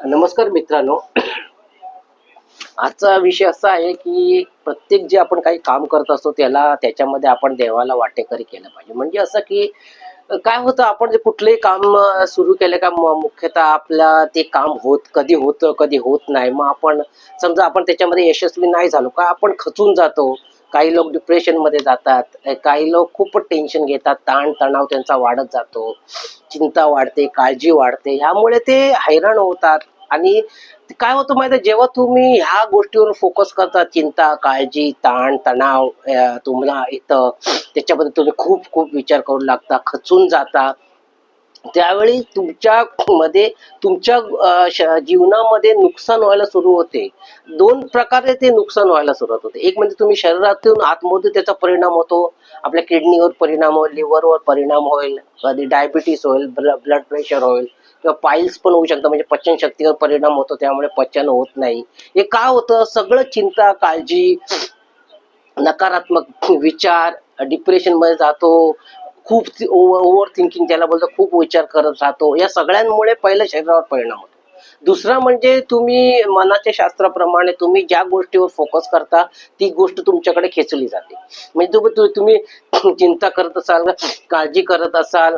नमस्कार मित्रांनो. आजचा विषय असा आहे की प्रत्येक जे आपण काही काम करत असतो त्याला त्याच्यामध्ये आपण देवाला वाटेकरी केलं पाहिजे. म्हणजे असं की काय होतं आपण जे कुठलंही काम सुरू केलं का मुख्यतः आपलं ते काम होत कधी होतं कधी होत नाही. मग आपण समजा आपण त्याच्यामध्ये यशस्वी नाही झालो का आपण खचून जातो. काही लोक डिप्रेशनमध्ये जातात काही लोक खूप टेन्शन घेतात ताण तणाव त्यांचा वाढत जातो चिंता वाढते काळजी वाढते ह्यामुळे ते हैराण होतात. आणि काय होतं माहिती जेव्हा तुम्ही ह्या गोष्टीवर फोकस करता चिंता काळजी ताण तणाव तुम्हाला येतं त्याच्याबद्दल तुम्ही खूप खूप विचार करू लागता खचून जाता. त्यावेळी तुमच्या मध्ये तुमच्या जीवनामध्ये नुकसान व्हायला सुरू होते. दोन प्रकारे ते नुकसान व्हायला सुरुवात होते. एक म्हणजे तुम्ही शरीरातून आतमध्ये त्याचा परिणाम होतो. आपल्या किडनीवर परिणाम होईल लिव्हरवर परिणाम होईल कधी डायबिटीस होईल ब्लड प्रेशर होईल किंवा पाईल्स पण होऊ शकतं म्हणजे पचन शक्तीवर परिणाम होतो त्यामुळे पचन होत नाही. हे का होतं? सगळं चिंता काळजी नकारात्मक विचार डिप्रेशनमध्ये जातो खूप ओव्हर थिंकिंग त्याला बोलतो खूप विचार करत राहतो. या सगळ्यांमुळे पहिलं शरीरावर परिणाम होतो. दुसरा म्हणजे तुम्ही मनाच्या शास्त्राप्रमाणे तुम्ही ज्या गोष्टीवर फोकस करता ती गोष्ट तुमच्याकडे खेचली जाते. म्हणजे तुम्ही चिंता करत असाल काळजी करत असाल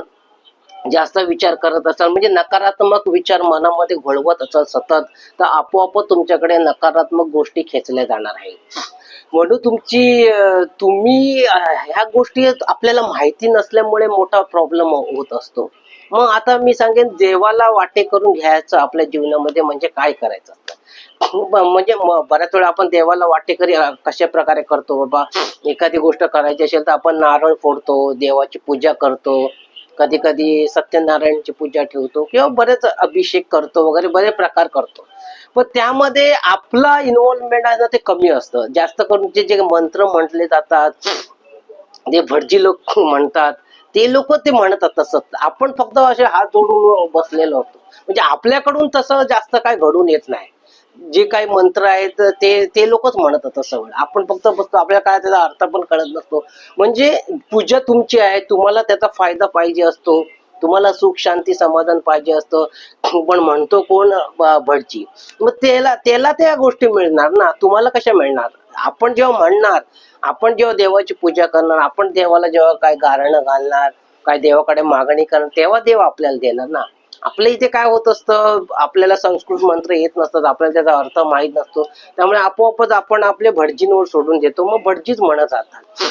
जास्त विचार करत असाल म्हणजे नकारात्मक विचार मनामध्ये घोळवत असाल सतत तर आपोआप तुमच्याकडे नकारात्मक गोष्टी खेचल्या जाणार आहेत. म्हणून तुमची तुम्ही ह्या गोष्टी आपल्याला माहिती नसल्यामुळे मोठा प्रॉब्लेम होत असतो. मग आता मी सांगेन देवाला वाटे करून घ्यायचं आपल्या जीवनामध्ये म्हणजे काय करायचं? असतं म्हणजे बऱ्याच वेळा आपण देवाला वाटेकरी कशा प्रकारे करतो? बाबा एखादी गोष्ट करायची असेल तर आपण नारळ फोडतो देवाची पूजा करतो. कधी कधी सत्यनारायणची पूजा ठेवतो किंवा बरेच अभिषेक करतो वगैरे बरेच प्रकार करतो. पण त्यामध्ये आपला इन्व्हॉल्वमेंट आहे ना ते कमी असतं. जास्त करून जे जे मंत्र म्हटले जातात जे भटजी लोक म्हणतात ते लोक ते म्हणतात तसं. आपण फक्त असे हात जोडून बसलेलो होतो म्हणजे आपल्याकडून तसं जास्त काय घडून येत नाही. जे काही मंत्र आहेत ते ते लोकच म्हणतात सगळं आपण फक्त बसतो आपल्याला काय त्याचा अर्थ पण कळत नसतो. म्हणजे पूजा तुमची आहे तुम्हाला त्याचा फायदा पाहिजे असतो. तुम्हाला सुख शांती समाधान पाहिजे असतं. पण म्हणतो कोण? भटजी. मग त्याला त्याला त्या गोष्टी मिळणार ना? तुम्हाला कशा मिळणार? आपण जेव्हा म्हणणार आपण जेव्हा देवाची पूजा करणार आपण देवाला जेव्हा काय गारणं घालणार काय देवाकडे मागणी करणार तेव्हा देव आपल्याला देणार ना? आपल्या इथे काय होत असतं आपल्याला संस्कृत मंत्र येत नसतात आपल्याला त्याचा अर्थ माहीत नसतो. त्यामुळे आपोआपच आपण आपले भटजींवर सोडून देतो. मग भटजीच म्हणत राहतात.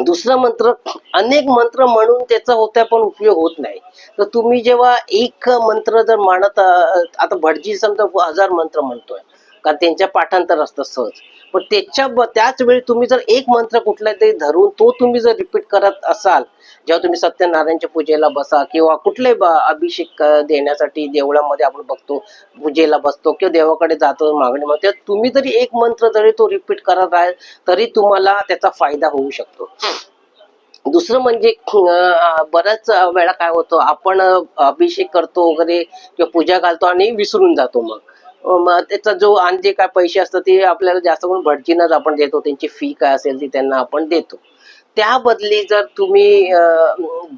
दुसरा मंत्र अनेक मंत्र म्हणून त्याचा होता पण उपयोग होत नाही. तर तुम्ही जेव्हा एक मंत्र जर म्हणत आता भटजी समजा हजार मंत्र म्हणतोय. कारण त्यांच्या पाठांतर असतं सहज. पण त्याच्या त्याच वेळी तुम्ही जर एक मंत्र कुठला तरी धरून तो तुम्ही जर रिपीट करत असाल जेव्हा तुम्ही सत्यनारायणच्या पूजेला बसा किंवा कुठले अभिषेक देण्यासाठी देवळामध्ये आपण बघतो पूजेला बसतो किंवा देवाकडे जातो मागणी म्हणतो तुम्ही जरी एक मंत्र जरी तो रिपीट करत आहे तरी तुम्हाला त्याचा फायदा होऊ शकतो. दुसरं म्हणजे बऱ्याच वेळा काय होतं आपण अभिषेक करतो वगैरे किंवा पूजा घालतो आणि विसरून जातो मग. त्याचा जो आणि जे काय पैसे असतात ते आपल्याला जास्त करून भटजींनाच आपण देतो. त्यांची फी काय असेल ती त्यांना आपण देतो. त्या बदली जर तुम्ही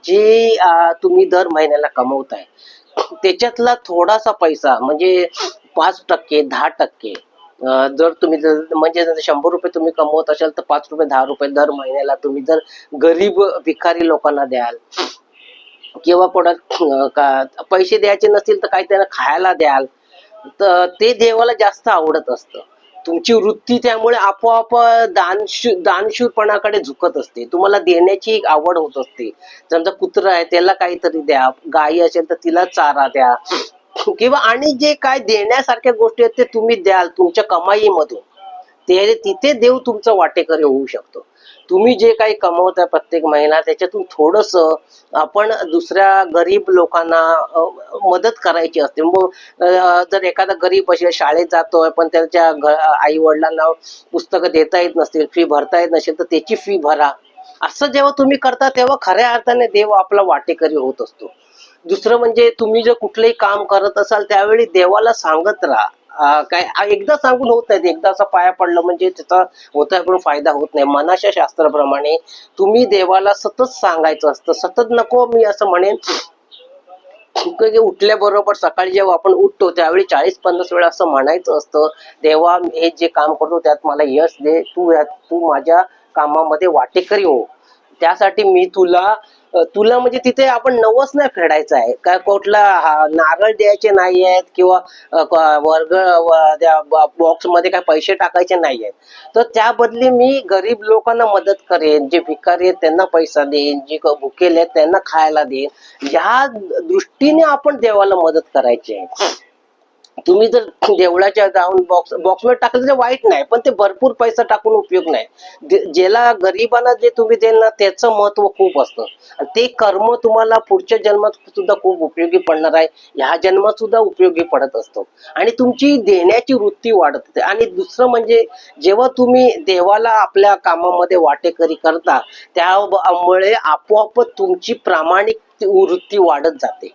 जे तुम्ही दर महिन्याला कमवताय त्याच्यातला थोडासा पैसा म्हणजे पाच टक्के दहा टक्के जर तुम्ही जर म्हणजे जर शंभर रुपये तुम्ही कमवत असाल तर पाच रुपये दहा रुपये दर महिन्याला तुम्ही जर गरीब भिकारी लोकांना द्याल किंवा कोणाला का पैसे द्यायचे नसतील तर काही त्यांना खायला द्याल ते देवाला जास्त आवडत असतं. तुमची वृत्ती त्यामुळे आपोआप दानशू दानशूरपणाकडे झुकत असते. तुम्हाला देण्याची एक आवड होत असते. समजा कुत्रा आहे त्याला काहीतरी द्या. गाई असेल तर तिला चारा द्या. किंवा आणि जे काय देण्यासारख्या गोष्टी आहेत ते तुम्ही द्याल तुमच्या कमाईमधून. ते तिथे देव तुमचा वाटेकरी होऊ शकतो. तुम्ही जे काही कमवताय प्रत्येक महिना त्याच्यातून थोडस आपण दुसऱ्या गरीब लोकांना मदत करायची असते. मग जर एखादा गरीब असेल शाळेत जातोय पण त्याच्या आई वडिलांना पुस्तकं देता येत नसतील फी भरता येत नसेल तर त्याची फी भरा. असं जेव्हा तुम्ही करता तेव्हा खऱ्या अर्थाने देव आपला वाटेकरी होत असतो. दुसरं म्हणजे तुम्ही जर कुठलंही काम करत असाल त्यावेळी देवाला सांगत राहा. काय एकदा सांगून होत नाही एकदा असा पाया पडलं म्हणजे त्याचा होता पण फायदा होत नाही. मनाच्या शास्त्राप्रमाणे तुम्ही देवाला सतत सांगायचं असतं. सतत नको मी असं म्हणेन. उठल्याबरोबर सकाळी जेव्हा आपण उठतो त्यावेळी चाळीस पन्नास वेळा असं म्हणायचं असतं देवा हे जे काम करतो त्यात मला यश दे. तू यात तू माझ्या कामामध्ये वाटेकरी हो. त्यासाठी मी तुला तुला म्हणजे तिथे आपण नवस नाही फेडायचं आहे. काय कुठला नारळ द्यायचे नाही आहेत किंवा वर्ग बॉक्समध्ये काय पैसे टाकायचे नाही आहेत. तर त्या बदली मी गरीब लोकांना मदत करेन जे भिकारी आहेत त्यांना पैसा देईन जे भुकेले आहेत त्यांना खायला देईन. या दृष्टीने आपण देवाला मदत करायची आहे. तुम्ही जर देवळाच्या जाऊन बॉक्स बॉक्सवर टाकलं तर वाईट नाही पण ते भरपूर पैसा टाकून उपयोग नाही. ज्याला गरिबांना जे तुम्ही देल ना त्याचं महत्त्व खूप असतं. आणि ते कर्म तुम्हाला पुढच्या जन्मात सुद्धा खूप उपयोगी पडणार आहे. ह्या जन्मात सुद्धा उपयोगी पडत असतो. आणि तुमची देण्याची वृत्ती वाढत. असते आणि दुसरं म्हणजे जेव्हा तुम्ही देवाला आपल्या कामामध्ये वाटेकरी करता त्यामुळे आपोआपच तुमची प्रामाणिक वृत्ती वाढत जाते.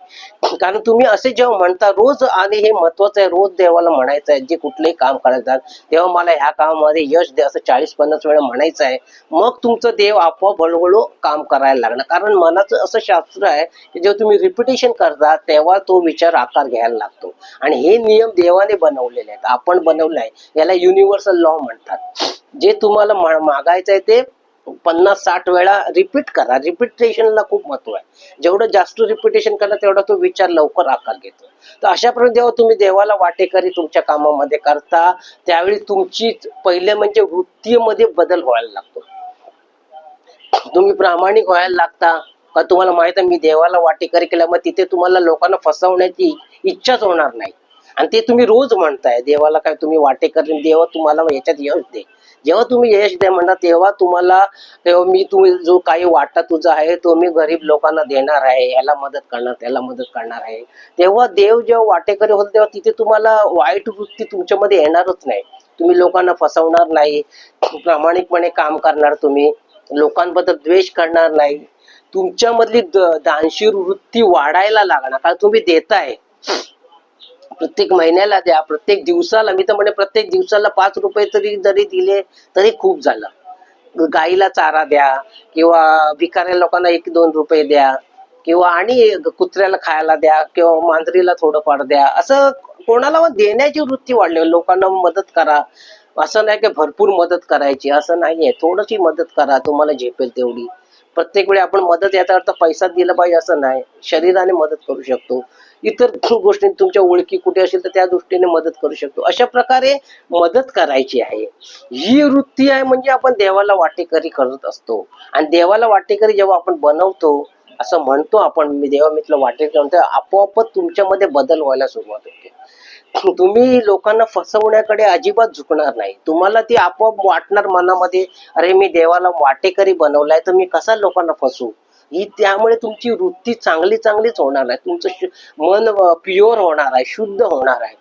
कारण तुम्ही असे जेव्हा म्हणता रोज आणि हे महत्वाचं आहे रोज देवाला म्हणायचं आहे जे कुठलेही काम करायचं तेव्हा मला ह्या कामामध्ये यश द्या असं चाळीस पन्नास वेळा म्हणायचं आहे. मग तुमचं देव आपोआप हळूहळू काम करायला लागणार. कारण मनाचं असं शास्त्र आहे की जेव्हा तुम्ही रिपिटेशन करता तेव्हा तो विचार आकार घ्यायला लागतो. आणि हे नियम देवाने बनवलेले आहेत. आपण बनवले आहे याला युनिव्हर्सल लॉ म्हणतात. जे तुम्हाला मागायचं आहे ते पन्नास साठ वेळा रिपीट करा. रिपीटेशनला खूप महत्त्व आहे. जेवढं जास्त रिपीटेशन करा तेवढा तो विचार लवकर आकार घेतो. तर अशा प्रकारे जेव्हा तुम्ही देवाला वाटेकरी तुमच्या कामामध्ये करता त्यावेळी तुमची पहिले म्हणजे वृत्तीमध्ये बदल व्हायला लागतो. तुम्ही प्रामाणिक व्हायला लागता का तुम्हाला माहीत आहे मी देवाला वाटेकरी केल्या मग तिथे तुम्हाला लोकांना फसवण्याची इच्छाच होणार नाही. आणि ते तुम्ही रोज म्हणताय देवाला काय तुम्ही वाटेकरी देवा तुम्हाला याच्यात यश दे. जेव्हा तुम्ही यश द्या म्हणता तेव्हा तुम्हाला तेव्हा मी तुम्ही जो काही वाटा तुझा आहे तो मी गरीब लोकांना देणार आहे. याला मदत करणार त्याला मदत करणार आहे. तेव्हा देव जेव्हा वाटेकरी होतो तेव्हा तिथे तुम्हाला वाईट वृत्ती तुमच्यामध्ये येणारच नाही. तुम्ही लोकांना फसवणार नाही. प्रामाणिकपणे काम करणार तुम्ही. लोकांबद्दल द्वेष करणार नाही. तुमच्यामधली दानशीर वृत्ती वाढायला लागणार. कारण तुम्ही देताय. प्रत्येक महिन्याला द्या प्रत्येक दिवसाला. मी तर म्हणे प्रत्येक दिवसाला पाच रुपये तरी जरी दिले तरी खूप झालं. गाईला चारा द्या किंवा भिकाऱ्या लोकांना एक दोन रुपये द्या किंवा आणि कुत्र्याला खायला द्या किंवा मांजरीला थोडंफार द्या. असं कोणाला देण्याची वृत्ती वाढली लोकांना मदत करा. असं नाही की भरपूर मदत करायची असं नाहीये. थोडीशी मदत करा तुम्हाला झेपेल तेवढी. प्रत्येक वेळी आपण मदत याचा अर्थ पैसा दिला पाहिजे असं नाही. शरीराने मदत करू शकतो. इतर गोष्टी तुमच्या ओळखी कुठे असेल तर त्या दृष्टीने मदत करू शकतो. अशा प्रकारे मदत करायची आहे. ही वृत्ती आहे म्हणजे आपण देवाला वाटेकरी करत असतो. आणि देवाला वाटेकरी जेव्हा आपण बनवतो असं म्हणतो आपण मी देवा मित्र वाटेकरी म्हणतो आपोआपच तुमच्यामध्ये बदल व्हायला सुरुवात होते. तुम्ही लोकांना फसवण्याकडे अजिबात झुकणार नाही. तुम्हाला ती आपोआप वाटणार मनामध्ये अरे मी देवाला वाटेकरी बनवलाय तर मी कसा लोकांना फसवू? ही त्यामुळे तुमची वृत्ती चांगली चांगलीच होणार आहे. तुमचं मन प्युअर होणार आहे शुद्ध होणार आहे.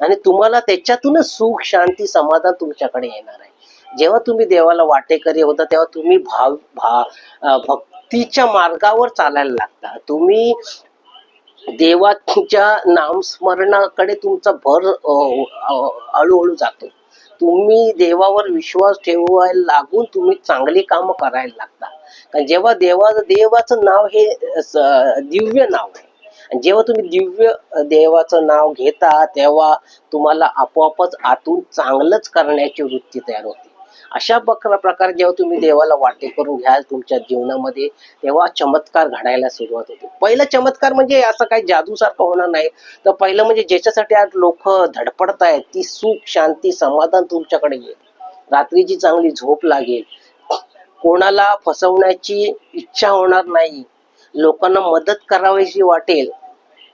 आणि तुम्हाला त्याच्यातूनच सुख शांती समाधान तुमच्याकडे येणार आहे. जेव्हा तुम्ही देवाला वाटेकरी होता तेव्हा तुम्ही भाव भा भक्तीच्या मार्गावर चालायला लागता. तुम्ही देवाच्या नामस्मरणाकडे तुमचा भर हळूहळू जातो. तुम्ही देवावर विश्वास ठेवायला लागून तुम्ही चांगली कामं करायला लागता. कारण जेव्हा देवा देवाचं नाव हे दिव्य नाव आहे. आणि जेव्हा तुम्ही दिव्य देवाचं नाव घेता तेव्हा तुम्हाला आपोआपच आतून चांगलंच करण्याची वृत्ती तयार होते. अशा प्रकार प्रकारे जेव्हा तुम्ही देवाला वाटे करून घ्याल तुमच्या जीवनामध्ये तेव्हा चमत्कार घडायला सुरुवात होते. पहिला चमत्कार म्हणजे असं काही जादूसारखं होणार नाही. तर पहिलं म्हणजे ज्याच्यासाठी आज लोक धडपडतायत ती सुख शांती समाधान तुमच्याकडे येईल. रात्रीची चांगली झोप लागेल. कोणाला फसवण्याची इच्छा होणार नाही. लोकांना मदत करावीशी वाटेल.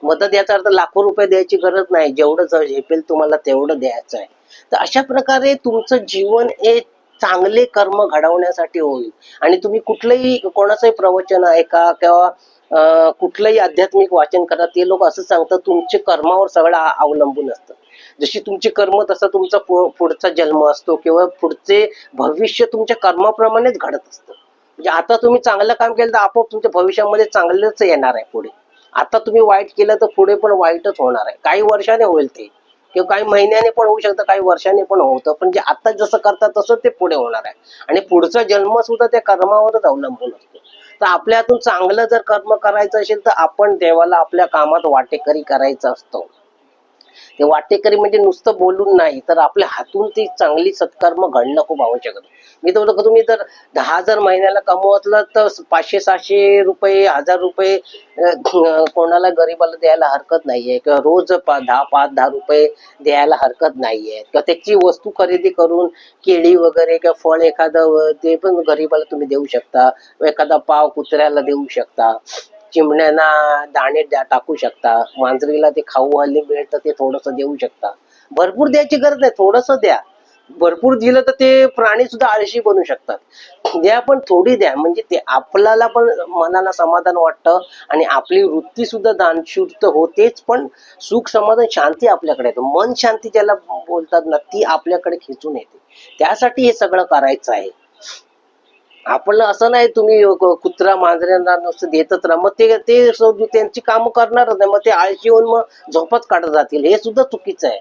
मदत याचा अर्थ लाखो रुपये द्यायची गरज नाही. जेवढं झेपेल तुम्हाला तेवढं द्यायचं आहे. तर अशा प्रकारे तुमचं जीवन हे चांगले कर्म घडवण्यासाठी होईल. आणि तुम्ही कुठलंही कोणाचंही प्रवचन ऐका किंवा कुठलंही आध्यात्मिक वाचन करा ते लोक असं सांगतात तुमचे कर्मावर सगळं अवलंबून असतं. जशी तुमची कर्म तसा तुमचा पुढचा जन्म असतो किंवा पुढचे भविष्य तुमच्या कर्माप्रमाणेच घडत असतं. म्हणजे आता तुम्ही चांगलं काम केलं तर आपोआप तुमच्या भविष्यामध्ये चांगलंच येणार आहे पुढे. आता तुम्ही वाईट केलं तर पुढे पण वाईटच होणार आहे. काही वर्षाने होईल ते. किंवा काही महिन्याने पण होऊ शकतं काही वर्षाने पण होतं. पण जे आता जसं करतात तसं ते पुढे होणार आहे. आणि पुढचा जन्म सुद्धा त्या कर्मावरच अवलंबून असतो. तर आपल्या हातून चांगलं जर कर्म करायचं असेल तर आपण देवाला आपल्या कामात वाटेकरी करायचं असतं. ते वाटेकरी म्हणजे नुसतं बोलून नाही तर आपल्या हातून ती चांगली सत्कर्म घडणं खूप आवश्यक आहे मी तर बोलतो का तुम्ही जर दहा हजार महिन्याला कमवतलं तर पाचशे सहाशे रुपये हजार रुपये कोणाला गरीबाला द्यायला हरकत नाहीये किंवा रोज पा- दहा पाच दहा रुपये द्यायला हरकत नाहीये. किंवा त्याची वस्तू खरेदी करून केळी वगैरे किंवा फळ एखादं ते पण गरीबाला तुम्ही देऊ शकता. एखादा पाव कुत्र्याला देऊ शकता. चिमण्यांना दाणे द्या टाकू शकता. मांजरीला ते खाऊ हल्ली मिळतं ते थोडस देऊ शकता. भरपूर द्यायची गरज नाही थोडस द्या. भरपूर दिलं तर ते प्राणी सुद्धा आळशी बनू शकतात. द्या पण थोडी द्या म्हणजे ते आपल्याला पण मनाला समाधान वाटतं आणि आपली वृत्ती सुद्धा दानशूर्त होतेच पण सुख समाधान शांती आपल्याकडे येतो. मन शांती ज्याला बोलतात ना ती आपल्याकडे खेचून येते. त्यासाठी हे सगळं करायचं आहे. आपण असं नाही तुम्ही कुत्रा मांजऱ्यांना नुसतं देतच राहा. मग ते ते त्यांची कामं करणारच नाही. मग ते आळशी येऊन मग झोपत काढत जातील. हे सुद्धा चुकीचं आहे.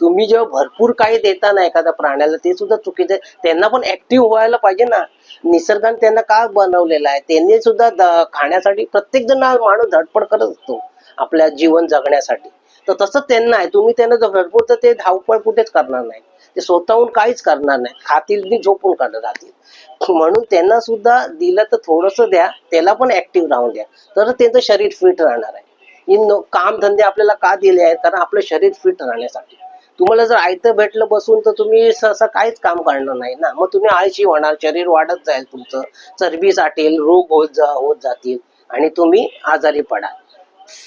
तुम्ही जेव्हा भरपूर काही देता ना एखाद्या प्राण्याला ते सुद्धा चुकीचं आहे. त्यांना पण ऍक्टिव्ह व्हायला पाहिजे ना. निसर्गाने त्यांना का बनवलेलं आहे? त्यांनी सुद्धा खाण्यासाठी प्रत्येक जण माणूस धडपड करत असतो. आपल्या जीवन जगण्यासाठी. तर तसं त्यांना आहे. तुम्ही त्यांना जर भरपूर तर ते धावपळ कुठेच करणार नाही. ते स्वतःहून काहीच करणार नाही. खातील झोपून काढत राहतील. म्हणून त्यांना सुद्धा दिलं तर थोडस द्या. त्याला पण ऍक्टिव्ह राहून द्या. तर त्यांचं शरीर फिट राहणार आहे. इन काम धंदे आपल्याला का दिले आहेत? कारण आपलं शरीर फिट राहण्यासाठी. तुम्हाला जर आयतं भेटलं बसून तर तुम्ही सहसा काहीच काम करणार नाही ना. मग तुम्ही आळशी होणार. शरीर वाढत जाईल तुमचं. चरबी साठेल रोग होत जा होत जातील. आणि तुम्ही आजारी पडाल.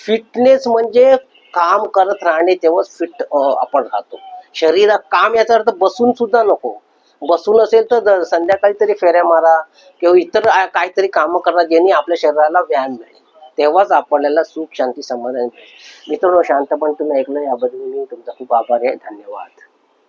फिटनेस म्हणजे काम करत राहणे तेव्हाच फिट आपण राहतो. शरीरात काम याचा अर्थ बसून सुद्धा नको. बसून असेल तर संध्याकाळी तरी फेऱ्या मारा किंवा इतर काहीतरी कामं करा ज्यांनी आपल्या शरीराला व्यायाम मिळेल. तेव्हाच आपल्याला सुख शांती समाधान मिळेल. मित्रांनो शांतपणे तुम्ही ऐकलं याबद्दल मी तुमचा खूप आभारी आहे. धन्यवाद.